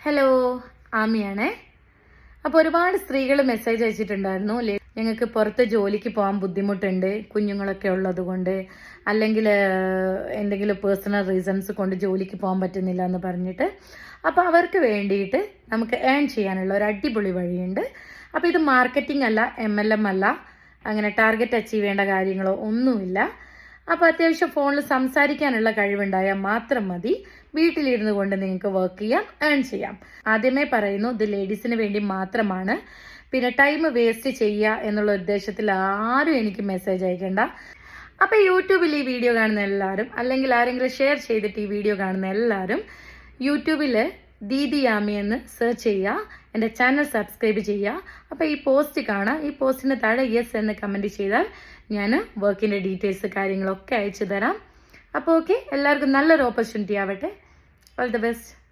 Hello ആമിയാണേ. അപ്പോൾ ഒരുപാട് സ്ത്രീകൾ മെസ്സേജ് അയച്ചിട്ടുണ്ടായിരുന്നു. ഞങ്ങൾക്ക് പുറത്ത് ജോലിക്ക് പോകാൻ ബുദ്ധിമുട്ടുണ്ട് കുഞ്ഞുങ്ങളൊക്കെ ഉള്ളത് കൊണ്ട്. അല്ലെങ്കിൽ എന്തെങ്കിലും പേഴ്സണൽ റീസൺസ് കൊണ്ട് ജോലിക്ക് പോകാൻ പറ്റുന്നില്ല എന്ന് പറഞ്ഞിട്ട്. അപ്പോൾ അവർക്ക് വേണ്ടിയിട്ട് നമുക്ക് ഏൺ ചെയ്യാനുള്ള ഒരു അടിപൊളി വഴിയുണ്ട്. അപ്പോൾ ഇത് മാർക്കറ്റിംഗ് അല്ല എം എൽ എം അല്ല. അങ്ങനെ ടാർഗറ്റ് അച്ചീവ് ചെയ്യേണ്ട കാര്യങ്ങളോ ഒന്നുമില്ല. അപ്പോൾ അത്യാവശ്യം ഫോണിൽ സംസാരിക്കാനുള്ള കഴിവുണ്ടായാൽ മാത്രം മതി. വീട്ടിലിരുന്നു കൊണ്ട് നിങ്ങൾക്ക് വർക്ക് ചെയ്യാം ഏൺ ചെയ്യാം. ആദ്യമേ പറയുന്നു ഇത് ലേഡീസിന് വേണ്ടി മാത്രമാണ്. പിന്നെ ടൈം വേസ്റ്റ് ചെയ്യുക എന്നുള്ള ഉദ്ദേശത്തിൽ ആരും എനിക്ക് മെസ്സേജ് അയക്കണ്ട. അപ്പോൾ യൂട്യൂബിൽ ഈ വീഡിയോ കാണുന്ന എല്ലാവരും അല്ലെങ്കിൽ ആരെങ്കിലും ഷെയർ ചെയ്തിട്ട് ഈ വീഡിയോ കാണുന്ന എല്ലാവരും യൂട്യൂബിൽ ദീദി ആമി എന്ന് സെർച്ച് ചെയ്യുക. എന്റെ ചാനൽ സബ്സ്ക്രൈബ് ചെയ്യുക. അപ്പോൾ ഈ പോസ്റ്റ് കാണാം. ഈ പോസ്റ്റിന് താഴെ യെസ് എന്ന് കമന്റ് ചെയ്താൽ ഞാൻ വർക്കിന്റെ ഡീറ്റെയിൽസ് കാര്യങ്ങളൊക്കെ അയച്ചു തരാം. അപ്പോൾ ഓക്കെ എല്ലാവർക്കും നല്ലൊരു ഓപ്പർച്യൂണിറ്റി ആവട്ടെ. All the best